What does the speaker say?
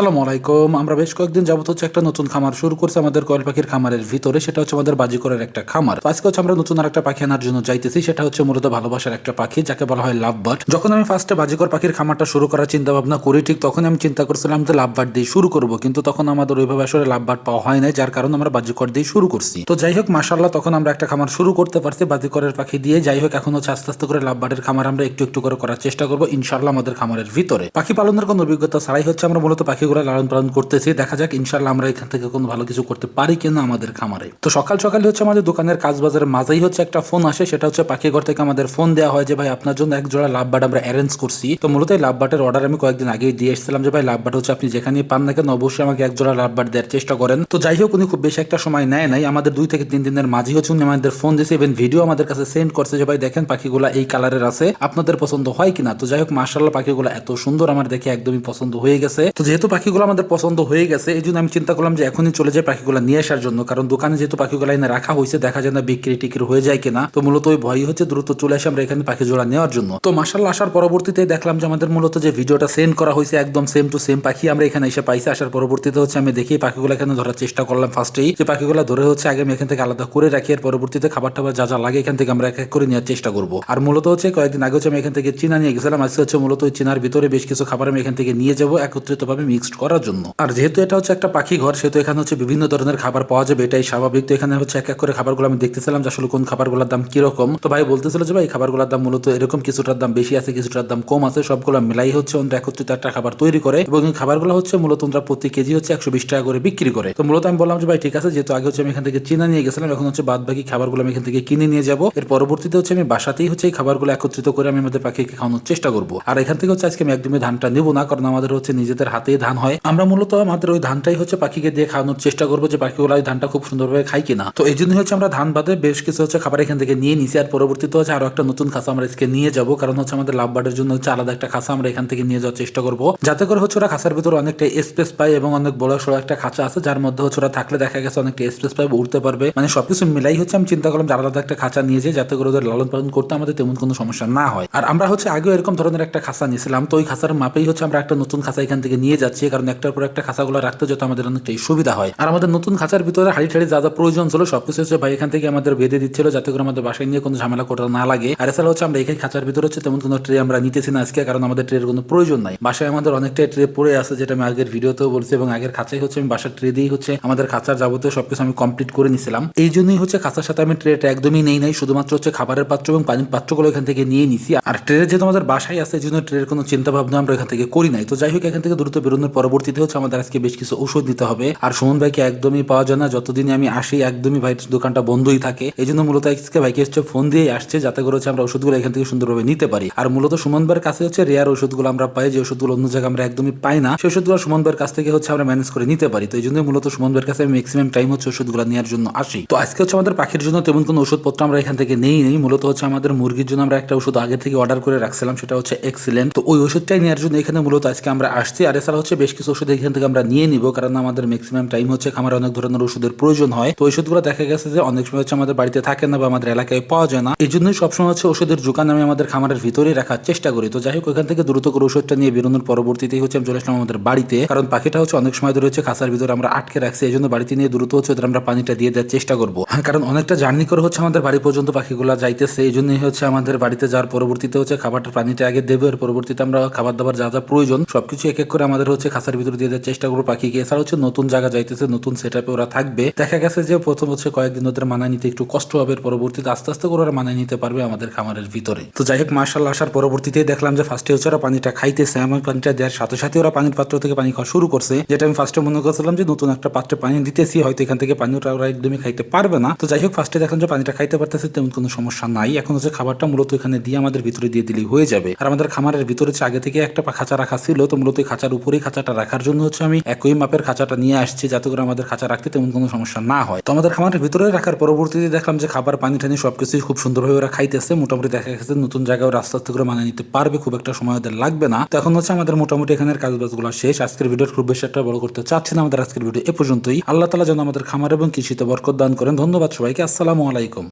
আসসালামু আলাইকুম। আমরা বেশ কয়েকদিন যাবত হচ্ছে একটা নতুন খামার শুরু করছি আমাদের কয়েল পাখির খামারের ভিতরে, সেটা হচ্ছে আমাদের বাজিকরের একটা খামার। আজকে হচ্ছে আমরা নতুন আর একটা পাখি আনার জন্য যাইতেছি, সেটা হচ্ছে মূলত ভালোবাসার একটা পাখি, যাকে বলা হয় লাভ বার্ড যখন আমি ফার্স্টে বাজিকর পাখির খামারটা শুরু করার চিন্তা ভাবনা করি, ঠিক তখন আমি চিন্তা করছিলাম যে লাভ বার্ড দিয়ে শুরু করব, কিন্তু তখন আমাদের ওইভাবে আসলে লাভ বার্ড পাওয়া হয় নাই, যার কারণে আমরা বাজিকর দিয়ে শুরু করছি। তো যাই হোক মাসাল্লাহ তখন আমরা একটা খামার শুরু করতে পারছি বাজিকরের পাখি দিয়ে। যাই হোক, এখন হচ্ছে আস্তে আস্তে করে লাভ বার্ডের খামার আমরা একটু একটু করে করার চেষ্টা করব ইনশাল্লাহ আমাদের খামারের ভিতরে। পাখি পালনের কোনো অভিজ্ঞতা ছাড়াই হচ্ছে আমরা মূলত পাখিগুলো লালন পালন করতেছি। দেখা যাক ইনশাল্লাহ আমরা এখান থেকে কোনো ভালো কিছু করতে পারি কিনা আমাদের খামারে। তো সকাল সকালে হচ্ছে আমাদের দোকানের কাজ বাজারের মাঝেই হচ্ছে একটা ফোন আসে, সেটা হচ্ছে পাখি ঘর থেকে আমাদের ফোন দেওয়া হয় যে, ভাই, আপনার জন্য এক জোড়া লাভ বাট আমরা অ্যারেঞ্জ করছি। তো মূলত এই লাভ বাটের অর্ডার আমি কয়েকদিন আগেই দিয়ে এসেছিলাম যে, ভাই, লাভ বাট হচ্ছে আপনি যেখানে পান না কেন, অবশ্যই আমাকে এক জোড়া লাভ বাট দেওয়ার চেষ্টা করেন। তো যাই হোক, উনি খুব বেশি একটা সময় নেয় নাই। আমাদের দুই থেকে তিন দিনের মাঝে হচ্ছে উনি আমাদের ফোন দিয়েছে। ইভেন ভিডিও আমাদের কাছে সেন্ড করছে যে, ভাই, দেখেন পাখিগুলা এই কালারের আছে। আপনাদের পছন্দ হয় কিনা? তো যাই হোক মার্শাল্লাহ পাখিগুলো এত সুন্দর, আমার দেখে একদমই পছন্দ হয়ে গেছে। তো যেহেতু পাখিগুলো আমাদের পছন্দ হয়ে গেছে, এই জন্য আমি চিন্তা করলাম যে এখনই চলে যায় পাখিগুলো নিয়ে আসার জন্য। কারণ দোকানে যেহেতু পাখিগুলো এনে রাখা হয়েছে, দেখা যায় না বিক্রি টিক্রি হয়ে যায় কিনা। তো মূলত ওই ভয় হচ্ছে দ্রুত চলে আসে আমরা এখানে পাখি জোড়া নেওয়ার জন্য। তো মার্শাল্লাহ আসার পরবর্তীতে দেখলাম যে আমাদের মূলত যে ভিডিওটা সেন্ড করা হয়েছে, একদম সেম টু সেম পাখি আমরা এখানে এসে পাইছি। আসার পরবর্তীতে হচ্ছে আমি দেখি পাখিগুলো এখানে ধরার চেষ্টা করলাম ফার্স্টেই যে পাখিগুলো ধরে হচ্ছে আগে আমি এখান থেকে আলাদা করে রাখি, এর পরবর্তীতে খাবার টাবার যা যা লাগে এখান থেকে আমরা এক এক করে নেওয়ার চেষ্টা করব। আর মূলত হচ্ছে কয়েকদিন আগে হচ্ছে আমি এখান থেকে চিনা নিয়ে গেছিলাম, আজকে হচ্ছে মূলত ওই চিনার ভিতরে বেশ কিছু খাবার আমি এখান থেকে নিয়ে যাব একত্রিত ভাবে মিক্সড করার জন্য। আর যেহেতু এটা হচ্ছে একটা পাখি ঘর, সেহেতু এখানে হচ্ছে বিভিন্ন ধরনের খাবার পাওয়া যাবে, এটাই স্বাভাবিক। তো এখানে হচ্ছে এক এক করে খাবারগুলো আমি দেখতেছিলাম যে আসলে কোন খাবারগুলোর দাম কীরকম। তো ভাই বলতেছিল যে ভাই খাবারগুলোর দাম মূলত এরকম কিছুটার দাম বেশি আছে, কিছুটার দাম কম আছে, সবগুলো মিলাই হচ্ছে ওনারা একত্রিত একটা খাবার তৈরি করে এবং এই খাবারগুলো হচ্ছে মূলত ওনারা প্রতি কেজি হচ্ছে একশো বিশ টাকা করে বিক্রি করে। তো মূলত আমি বললাম যে ভাই, ঠিক আছে, যেহেতু আগে হচ্ছে আমি এখান থেকে চিনা নিয়ে গেছিলাম, এখন হচ্ছে বাদ বাকি খাবারগুলো আমি এখান থেকে কিনে নিয়ে যাব। এর পরবর্তীতে হচ্ছে আমি বাসাতেই হচ্ছে এই খাবারগুলো একত্রিত করে আমি আমাদের পাখিকে খাওয়ানোর চেষ্টা করব। আর এখান থেকে হচ্ছে আজকে আমি একদমই ধানটা নেব না, কারণ আমাদের হচ্ছে নিজেদের হাতেই ধান হয়। আমরা মূলত আমাদের ওই ধানটাই হচ্ছে পাখিকে দিয়ে খাওয়ানোর চেষ্টা করব যে পাখিগুলো ওই ধানটা খুব সুন্দরভাবে খাই কিনা। তো এই জন্য হচ্ছে আমরা ধান বাদে বেশ কিছু হচ্ছে খাবার এখান থেকে নিয়ে নিছি। আর পরবর্তীতে হচ্ছে আরও একটা নতুন খাসা আমরা আজকে নিয়ে যাব। কারণ হচ্ছে আমাদের লাভ বার্ডের জন্য হচ্ছে আলাদা একটা খাসা আমরা এখান থেকে নিয়ে যাওয়ার চেষ্টা করব। যাতে করে হচ্ছে ওরা খাসার ভিতরে অনেকটা স্পেস পায় এবং অনেক বড় সড়ো একটা খাঁচা আছে, যার মধ্যে হচ্ছে ওরা থাকলে দেখা গেছে অনেকটা স্পেস পায় উঠতে পারবে। মানে সবকিছু মিলাই হচ্ছে আমি চিন্তা করলাম যে আলাদা একটা খাঁচা নিয়ে যাই, যাতে করে ওদের লালন পালন করতে আমাদের তেমন কোনো সমস্যা না হয়। আর আমরা হচ্ছে আগেও এরকম ধরনের একটা খাসা নিয়েছিলাম। তো ওই খাসার মাপেই হচ্ছে আমরা একটা নতুন খাসা এখান থেকে নিয়ে যাচ্ছি। কারণ একটার পর একটা খাসাগুলো রাখতে যত আমাদের অনেকটাই সুবিধা হয়। আর আমাদের নতুন খাঁচার ভিতরে হাড়ি ঠাড়ি যা যা প্রয়োজন ছিল সবকিছু হচ্ছে ভাই এখান থেকে আমাদের বেঁধে দিচ্ছিল যাতে করে আমাদের বাসায় নিয়ে কোনো ঝামেলা করতে না লাগে। আর এছাড়া হচ্ছে আমরা এখানে খাঁচার ভিতরে হচ্ছে তেমন কোনো ট্রে আমরা নিতেছি না আজকে, কারণ আমাদের ট্রের কোনো প্রয়োজন নাই। বাসায় আমাদের অনেকটাই ট্রে পড়ে আছে, যেটা আমি আগের ভিডিওতেও বলছি এবং আগের খাঁচাই হচ্ছে আমি বাসার ট্রে দিয়েই হচ্ছে আমাদের খাঁচার যাবতীয় সবকিছু আমি কমপ্লিট করে নিছিলাম। এই জন্যই হচ্ছে খাঁচার সাথে আমি ট্রেটা একদমই নেই নাই, শুধুমাত্র হচ্ছে খাবারের পাত্র এবং পানির পাত্রগুলো এখান থেকে নিয়ে নিছি। আর ট্রের যেহেতু আমাদের বাসায় আছে, এই জন্য ট্রের কোনো চিন্তা ভাবনা আমরা এখান থেকে করি নাই। তো যাই হোক, এখান থেকে দ্রুত বেরোনোর পরবর্তীতে হচ্ছে আমাদের আজকে বেশ কিছু ওষুধ দিতে হবে। আর সুমন ভাইকে একদমই পাওয়া যায় না যতদিন আমি আসি, একদমই ভাই দোকানটা বন্ধই থাকে। এই জন্য মূলত আজকে ভাইকে হচ্ছে ফোন দিয়ে আসছে, যাতে করে হচ্ছে আমরা ওষুধগুলো এখান থেকে সুন্দরভাবে নিতে পারি। আর মূলত সুমন ভাইয়ের কাছে হচ্ছে রেয়ার ওষুধগুলো আমরা পাই, যে ওষুধগুলো অন্য জায়গায় আমরা একদমই পাই না সেই ওষুধগুলো সুমন ভাইয়ের কাছ থেকে হচ্ছে আমরা ম্যানেজ করে নিতে পারি। তো এই জন্য মূলত সুমন ভাইয়ের কাছে আমি ম্যাক্সিমাম টাইম হচ্ছে ওষুধগুলো নেওয়ার জন্য আসি। তো আজকে হচ্ছে আমাদের পাখির জন্য তেমন কোনো ওষুধপত্র আমরা এখান থেকে নেই নেই। মূলত হচ্ছে আমাদের মুরগির জন্য আমরা একটা ওষুধ আগে থেকে অর্ডার করে রাখছিলাম, সেটা হচ্ছে এক্সিলেন্ট তো ওই ওষুধটাই নেওয়ার জন্য এখানে মূলত আজকে আমরা আসছি। আর এছাড়া হচ্ছে বেশ কিছু ওষুধ এখান থেকে আমরা নিয়ে নিব কারণ আমাদের ম্যাক্সিমাম টাইম হচ্ছে খামারে অনেক ধরনের ওষুধের প্রয়োজন হয়। তো ওষুধগুলো দেখা গেছে যে অনেক সময় হচ্ছে আমাদের বাড়িতে থাকে না বা আমাদের এলাকায় পাওয়া যায় না। এই জন্যই সবসময় হচ্ছে ওষুধের দোকান আমি আমাদের খামারের ভিতরেই রাখার চেষ্টা করি। তো যাই হোক ওখান থেকে দ্রুত করে ওষুধটা নিয়ে বেরোনোর পরবর্তীতেই হচ্ছে আমি চলে আসলাম আমাদের বাড়িতে। কারণ পাখিটা হচ্ছে অনেক সময় ধরে হচ্ছে খাসার ভিতরে আমরা আটকে রাখছি এই জন্য বাড়িতে নিয়ে দ্রুত হচ্ছে ওদের আমরা পানিটা দিয়ে দেওয়ার চেষ্টা করব। হ্যাঁ, কারণ অনেকটা জার্নি করে হচ্ছে আমাদের বাড়ি পর্যন্ত পাখিগুলো যাইতেছে এই জন্যই হচ্ছে আমাদের বাড়িতে যাওয়ার পরবর্তীতে হচ্ছে খাবারটা পানিটা আগে দেবে। এর পরবর্তীতে আমরা খাবার দাবার যা যা প্রয়োজন সবকিছু এক এক করে আমাদের হচ্ছে খাসার ভিতরে দিয়ে দেওয়ার চেষ্টা করব পাখিকে এছাড়া হচ্ছে নতুন জায়গা যাইতেছে, নতুন সেট ওরা থাকবে। দেখা গেছে যে প্রথম হচ্ছে কয়েকদিন ওদের মানায় নিতে একটু কষ্ট হবে পরবর্তীতে আস্তে আস্তে করে ওরা মানায় নিতে পারবে আমাদের খামারের ভিতরে। তো যাই হোক মার্শাল আসার পরবর্তীতে দেখলাম যে ফার্স্টে হচ্ছে ওরা পানিটা খাইতেছে আমার পানিটা দেওয়ার সাথে সাথে ওরা পানির পাত্র থেকে পানি খাওয়া শুরু করছে। যেটা আমি ফার্স্টে মনে করছিলাম যে নতুন একটা পাত্রে পানি দিতেছি, হয়তো এখান থেকে পানিটা ওরা একদমই খাইতে পারবে না। তো যাই হোক ফার্স্টে দেখলাম যে পানিটা খাইতে পারতেছে, তেমন কোনো সমস্যা নাই। এখন হচ্ছে খাবারটা মূলত এখানে দিয়ে আমাদের ভিতরে দিয়ে দিলেই হয়ে যাবে। আর আমাদের খামারের ভিতরে হচ্ছে আগে থেকে একটা খাঁচা রাখা ছিল, তো মূলত খাঁচার উপরেই খাঁচাটা রাখার জন্য হচ্ছে আমি একই মাপের খাঁচাটা নিয়ে আসছি যাতে করে আমাদের খাঁচা রাখতে তেমন কোনো সমস্যা না হয়। তো আমাদের খামারের ভিতরে রাখার পরবর্তীতে দেখলাম যে খাবার, পানি টানি সবকিছুই খুব সুন্দরভাবে ওরা খাইতেছে। মোটামুটি দেখা গেছে নতুন জায়গায় আস্তে করে মানিয়ে নিতে পারবে, খুব একটা সময় ওদের লাগবে না। তো এখন হচ্ছে আমাদের মোটামুটি এখানের কাজ বাজগুলো শেষ। আজকের ভিডিওর খুব বেশি একটা বড় করতে চাচ্ছি না। আমাদের আজকের ভিডিও এ পর্যন্তই। আল্লাহ তালা যেন আমাদের খামার এবং কৃষিতে বরকত দান করেন। ধন্যবাদ সবাইকে। আসসালামু আলাইকুম।